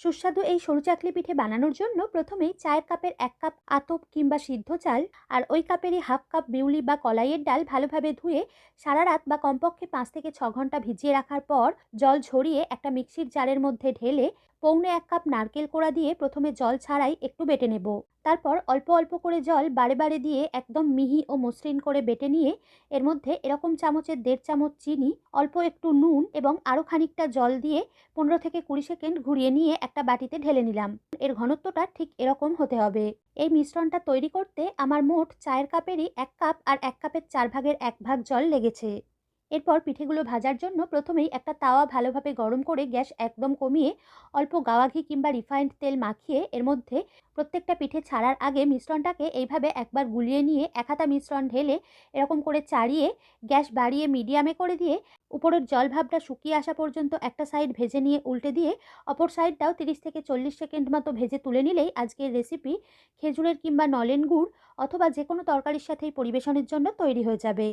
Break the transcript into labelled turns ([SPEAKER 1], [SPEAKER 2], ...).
[SPEAKER 1] সুস্বাদু এই সরু চাকলি পিঠে বানানোর জন্য প্রথমেই চায়ের কাপের এক কাপ আতপ কিংবা সিদ্ধ চাল আর ওই কাপেরই হাফ কাপ বিউলি বা কলাইয়ের ডাল ভালোভাবে ধুয়ে সারা রাত বা কমপক্ষে পাঁচ থেকে ছ ঘণ্টা ভিজিয়ে রাখার পর জল ঝরিয়ে একটা মিক্সির জারের মধ্যে ঢেলে পৌনে এক কাপ নারকেল কোড়া দিয়ে প্রথমে জল ছাড়াই একটু বেটে নেব। তারপর অল্প অল্প করে জল বারে বারে দিয়ে একদম মিহি ও মসৃণ করে বেটে নিয়ে এর মধ্যে এরকম চামচের দেড় চামচ চিনি, অল্প একটু নুন এবং আরও খানিকটা জল দিয়ে পনেরো থেকে কুড়ি সেকেন্ড ঘুরিয়ে নিয়ে একটা বাটিতে ঢেলে নিলাম। এর ঘনত্বটা ঠিক এরকম হতে হবে। এই মিশ্রণটা তৈরি করতে আমার মোট চায়ের কাপেরই এক কাপ আর এক কাপের চার ভাগের এক ভাগ জল লেগেছে। এরপর পিঠেগুলো ভাজার জন্য প্রথমেই একটা তাওয়া ভালোভাবে গরম করে গ্যাস একদম কমিয়ে অল্প গাওয়া ঘি কিংবা রিফাইন্ড তেল মাখিয়ে এর মধ্যে প্রত্যেকটা পিঠে ছাড়ার আগে মিশ্রণটাকে এইভাবে একবার গুলিয়ে নিয়ে এক হাতা মিশ্রণ ঢেলে এরকম করে চাড়িয়ে গ্যাস বাড়িয়ে মিডিয়ামে করে দিয়ে উপরের জল ভাবটা শুকিয়ে আসা পর্যন্ত একটা সাইড ভেজে নিয়ে উল্টে দিয়ে অপর সাইডটাও তিরিশ থেকে চল্লিশ সেকেন্ড মতো ভেজে তুলে নিলেই আজকের রেসিপি খেজুরের কিংবা নলেন গুড় অথবা যে কোনো তরকারির সাথেই পরিবেশনের জন্য তৈরি হয়ে যাবে।